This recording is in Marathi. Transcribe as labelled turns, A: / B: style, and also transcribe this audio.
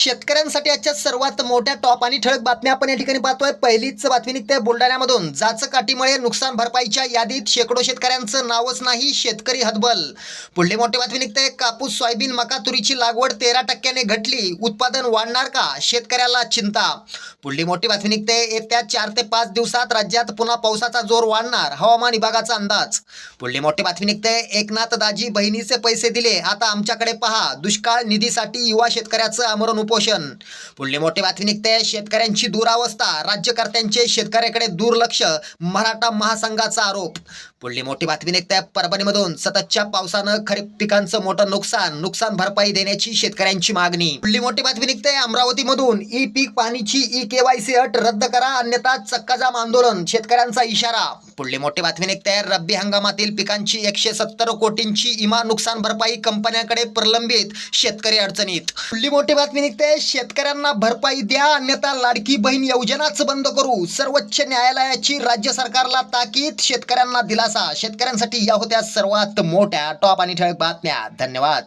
A: शेतकऱ्यांसाठी आजच्या सर्वात मोठ्या टॉप आणि ठळक बातम्या आपण या ठिकाणी पाहतोय. पहिलीच बातमी निघते बुलढाण्यामधून. जाचकाठीमुळे नुकसान भरपाईच्या यादीत शेकडो शेतकऱ्यांचं नावच नाही शेतकरी हतबल. पुढली मोठी बातमी निघते. कापूस सोयाबीन मका तुरीची लागवड तेरा टक्क्याने घटली. उत्पादन वाढणार का? शेतकऱ्याला चिंता. पुढली मोठी बातमी निघते. येत्या चार ते पाच दिवसात राज्यात पुन्हा पावसाचा जोर वाढणार हवामान विभागाचा अंदाज. पुढली मोठी बातमी निघते. एकनाथ दाजी बहिणीचे पैसे दिले. आता आमच्याकडे पहा. दुष्काळ निधीसाठी युवा शेतकऱ्याचं आमरण कुपोषण. पुढली मोठी बातमी निघते शेतकऱ्यांची दुरावस्था. राज्यकर्त्यांचे शेतकऱ्याकडे दुर्लक्ष. मराठा महासंघाचा आरोप. पुढली मोठी बातमी निघते परभणीमधून. सततच्या पावसानं खरीप पिकांचं मोठं नुकसान नुकसान भरपाई देण्याची शेतकऱ्यांची मागणी. पुढली मोठी बातमी निघते अमरावतीमधून. ई पीक पाणीची ई केवायसी अट रद्द करा अन्यथा चक्काजाम आंदोलन शेतकऱ्यांचा इशारा. पुढली मोठी बातमी निघते रब्बी हंगामातील पिकांची एकशे सत्तर कोटींची इमा नुकसान भरपाई कंपन्यांकडे प्रलंबित शेतकरी अडचणीत. पुढली मोठी बातमी निघते शेतकऱ्यांना भरपाई द्या अन्यथा लाडकी बहीण योजनाच बंद करू. सर्वोच्च न्यायालयाची राज्य सरकारला ताकीद शेतकऱ्यांना दिला दिलासा शेतकऱ्यांसाठी या होत्या सर्वात मोठ्या टॉप आणि ठळक बातम्या. धन्यवाद.